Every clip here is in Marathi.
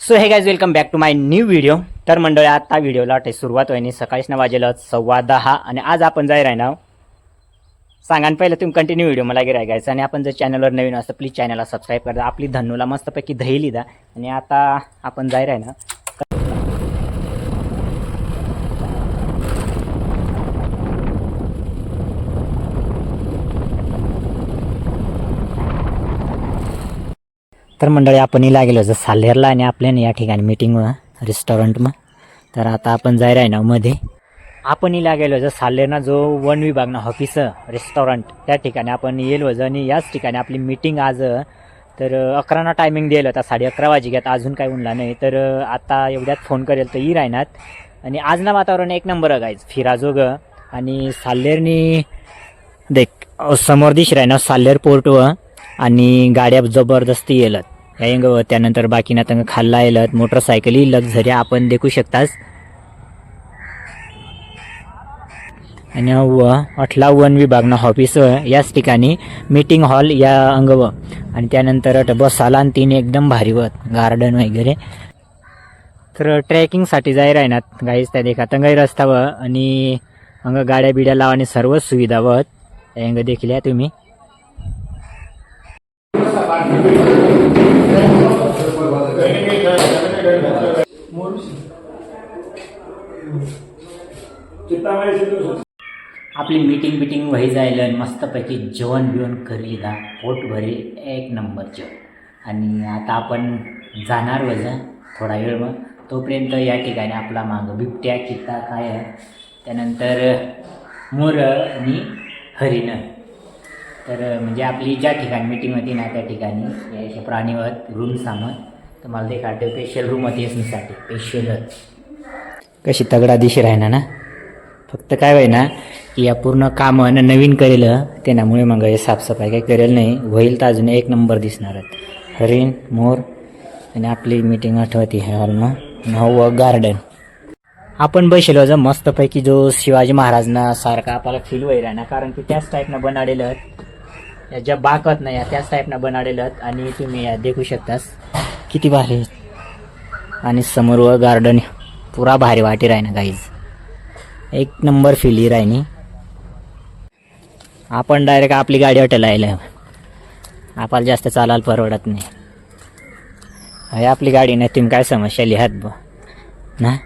So hey guys welcome back to my new video तर मंडळी आता व्हिडिओला वाटे सुरुवात होईनी. सकाळीच ना वाजेल सव्वा दहा. आणि आज आपण जाय राहणार. सांगा पहिलं तुम्ही कंटिन्यू व्हिडिओ मला गिराय गायचं आणि आपण जर चॅनलवर नवीन असतं प्लीज चॅनलला सबस्क्राईब करा. आपली धन्नूला मस्तपैकी दही लिदा आणि आता आपण जाय राहणार. तर मंडळी आपण लागेलो जर साल्हेरला आणि आपल्याने या ठिकाणी मीटिंग मग तर आता आपण जाय राही ना मध्ये. आपण लागेलो जर साल्हेरना जो वन विभागना ऑफिस रेस्टॉरंट त्या ठिकाणी आपण येलो ज आणि याच ठिकाणी आपली मीटिंग आज तर अकराना टायमिंग दिलं होता साडे अकरा वाजे घ्यात अजून काही उरला नाही. तर आता एवढ्यात फोन करेल तर ई राहणार. आणि आज ना वातावरण एक नंबर गायच फिराजोग आणि साल्हेरनी देख समोर दिश राहणार साल्हेर पोर्ट व आणि गाड्या जबरदस्ती येलत. यांग व त्यानंतर बाकीना तंग खाल्ला येलत. मोटरसायकली लक्झऱ्या आपण देखू शकतास. आणि व अठला वन विभागना ऑफिस याच ठिकाणी मीटिंग हॉल या अंग व. आणि त्यानंतर अट बस आणि तीन एकदम भारी वत गार्डन वगैरे. तर ट्रेकिंगसाठी जाय राहणार गाईच त्या देखा तंगाई रस्ता व आणि अंग गाड्या बिड्या लावा आणि सर्वच सुविधा वत अंग देखील या तुम्ही. आपली मीटिंग बिटिंग व्हाय जायला आणि मस्तपैकी जेवण बिवण करी दा पोट भरी एक नंबर जेवण आणि आता आपण जाणार वजा थोडा वेळ मग. तोपर्यंत या ठिकाणी आपला मागं बिबट्या चित्ता काय आहे? त्यानंतर मोर आणि हरिण. तर म्हणजे आपली ज्या ठिकाणी मीटिंग होती ना त्या ठिकाणी याचे प्राणीवर रूम सामान तर मला ते काढते स्पेशल रूम होती असण्यासाठी स्पेशलच कशी तगडा दिशी राहणार ना? फक्त काय होय ना की या पूर्ण कामं नवीन करेल त्यामुळे मग हे साफसफाई काही करेल नाही. होईल तर अजून एक नंबर दिसणार हरिण मोर आणि आपली मीटिंग आठवती ह्या हॉलમાં नऊ गार्डन आपण बसलो मस्तपैकी जो शिवाजी महाराजना सारखा आपल्याला फील व्हायला ना कारण की त्याच टाईपनं बनाडेलं ज्या बाकत नाही त्याच टाईपनं बनाडेलं आणि तुम्ही देखू शकतास. किती भारी आणि समोर व गार्डन पुरा भारी वाटी राही ना गाईज एक नंबर फिली राहिनी आपण डायरेक्ट आपली गाडी हॉटेल यायला आपल्याला जास्त चालायला परवडत नाही. हे आपली गाडी नाही तुम्ही काय समस्या लिहात ब. ना?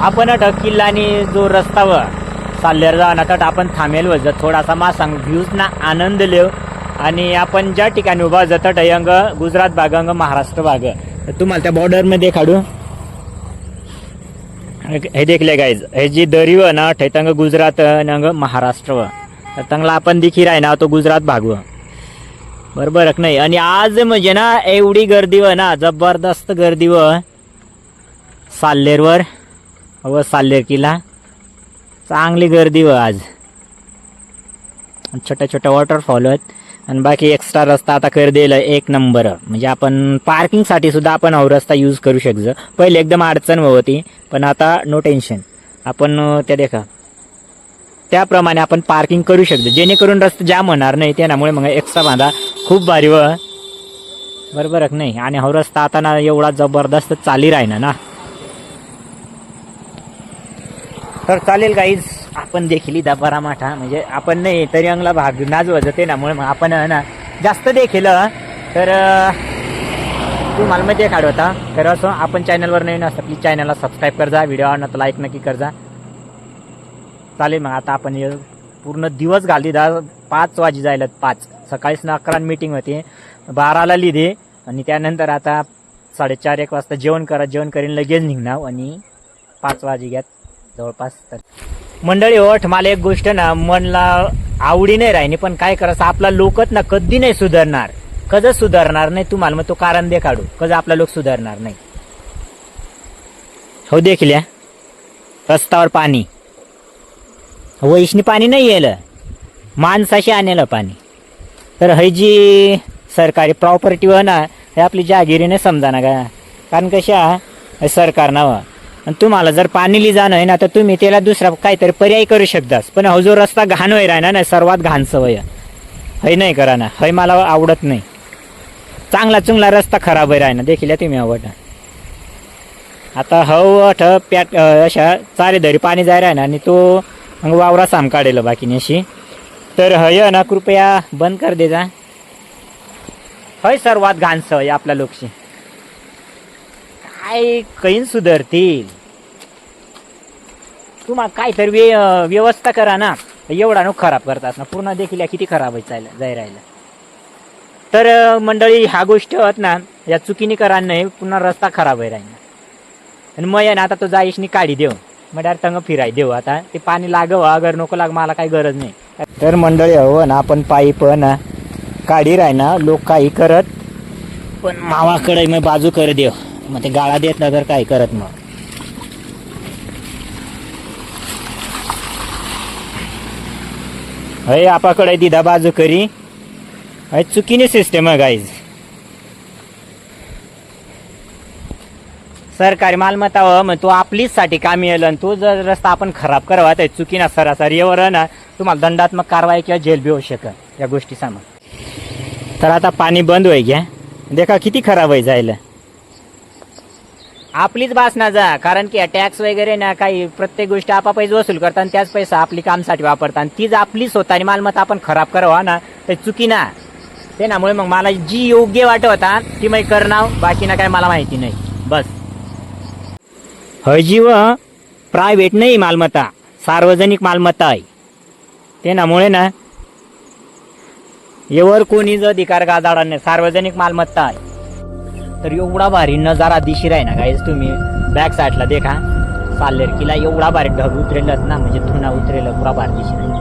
आपण अटक किल्ला आणि जो रस्ता व साल्लेर जाणार तर आपण थांबेल व थोडासा मा सांग ना आनंद लेव. आणि आपण ज्या ठिकाणी उभा जातात अंग गुजरात भाग अंग महाराष्ट्र भाग. तर तुम्हाला त्या बॉर्डरमध्ये काढू. हे देखले गाईज हे जी दरी व ना थंग गुजरात नंग महाराष्ट्र व. तंगला आपण देखील राही ना तो गुजरात भागव बरोबर नाही? आणि आज म्हणजे ना एवढी गर्दी व ना जबरदस्त गर्दी व. साल्लेरवर व साल्लेर किल्ला चांगली गर्दी व आज. छोट्या छोट्या वॉटरफॉल आहेत आणि बाकी एक्स्ट्रा रस्ता आता कर दिलं एक नंबर म्हणजे आपण पार्किंगसाठी सुद्धा आपण हा रस्ता यूज करू शकतो पहिले एकदम अडचण होती पण आता नो टेन्शन आपण त्या देखा. त्याप्रमाणे आपण पार्किंग करू शकतो जेणेकरून रस्ता जाम होणार नाही त्यामुळे मग एक्स्ट्रा बांधा खूप भारी व बरोबर नाही? आणि हा रस्ता आता ना एवढा जबरदस्त चाली राहिना ना. तर चालेल गाईज आपण देखील इथं बरा माठा म्हणजे आपण नाही तरी अंगला भाग नाच वाजते ना मग आपण ना जास्त देखील तर तू तुम्हाला मग ते होता तर असं आपण चॅनलवर नवीन असतं प्लीज चॅनलला सबस्क्राईब कर जा व्हिडिओ आवडला तर लाईक नक्की कर जा चालेल मग आता आपण पूर्ण दिवस घालली दा पाच वाजे जायला पाच. सकाळीच ना अकरा मीटिंग होती. बाराला लिहिली. आणि त्यानंतर आता साडेचार एक वाजता जेवण करा जेवण करीन लगेच निघणार. आणि पाच वाजे घ्यात जवळपास तर मंडळी ओठ मला एक गोष्ट ना मनला आवडी नाही राहिली पण काय करायचं आपला लोकच ना कधी नाही सुधारणार. कधी सुधारणार नाही तुम्हाला मग तो कारण दे काढू कधी आपला लोक सुधारणार नाही. हो देखील रस्त्यावर पाणी. वैष्णी पाणी नाही येलं. माणसाशी आणलं पाणी. तर हे जी सरकारी प्रॉपर्टी व ना हे आपली जहागिरीने समजा ना का? कारण कशा सरकार नाव आणि तुम्हाला जर पाणीली जाणं आहे ना तर तुम्ही त्याला दुसरा काहीतरी पर्याय करू शकतास. पण हा जो रस्ता घाण होई राहिना ना सर्वात घाण सवय हय नाही करा ना? हय मला आवडत नाही. चांगला चुंगला रस्ता खराब आहे ना देखील तुम्ही आवडणार आता हव अठ पॅट अशा चारे धरी पाणी जाय राहणार ना आणि तो मग वावरा साम काढेल बाकीने अशी. तर हो, हय ना कृपया बंद कर दे जा हय सर्वात घाण सवय आपल्या लोकशी. काय कैन सुधारतील. तुम्हाला काहीतरी वे अं, व्यवस्था करा ना. एवढा नो खराब करतात ना. पूर्ण देखील किती खराब आहे जायला जाय राहिला तर मंडळी ह्या गोष्टी होत ना या चुकीने करा नाही पुन्हा रस्ता खराब आहे राहिला. आणि मग ना आता तो जाईशनी काढी देऊ. मग डायरेक्ट तंग फिराय देऊ आता. ते पाणी लागव अगर नको लाग मला काही गरज नाही. तर मंडळी हवं ना आपण पायी पण काढी राही ना लोक काही करत पण मावाकडे मग बाजू कर देव मग ते गाळा देत ना तर काय करत मग? अय आपाकडे दिदा बाजू करी. अय चुकीने सिस्टम आहे गाईज सरकारी मालमत्ता व मग तो आपलीच साठी कामी येईल आणि तो जर रस्ता आपण खराब करावा तर चुकीना सरासरी येवर ना तुम्हाला दंडात्मक कारवाई किंवा जेल बी होऊ शकत या गोष्टी सामान. तर आता पाणी बंद होई घ्या. देखा किती खराब होई जायला. आपलीच बास ना जा कारण की टॅक्स वगैरे ना काही प्रत्येक गोष्ट आपापैस वसूल करतात आणि त्याच पैसा आपली कामसाठी वापरतात. आणि तीच आपली स्वतःची मालमत्ता आपण खराब करावा ना? तर चुकी ना. ते नामुळे मग मला जी योग्य वाटत होता ती मी करणार बाकी ना काय मला माहिती नाही. बस. हजीव प्रायव्हेट नाही मालमत्ता सार्वजनिक मालमत्ता आहे. ते नामुळे ना यावर कोणीच अधिकार गाजाडा नाही सार्वजनिक मालमत्ता आहे. तर एवढा भारी नजारा दिशी आहे ना गाईज तुम्ही बॅक साईडला देखा. साल्लेर किला एवढा भारी ढग उतरेलच ना म्हणजे थुना उतरेल पुरा भारी दिशी राहील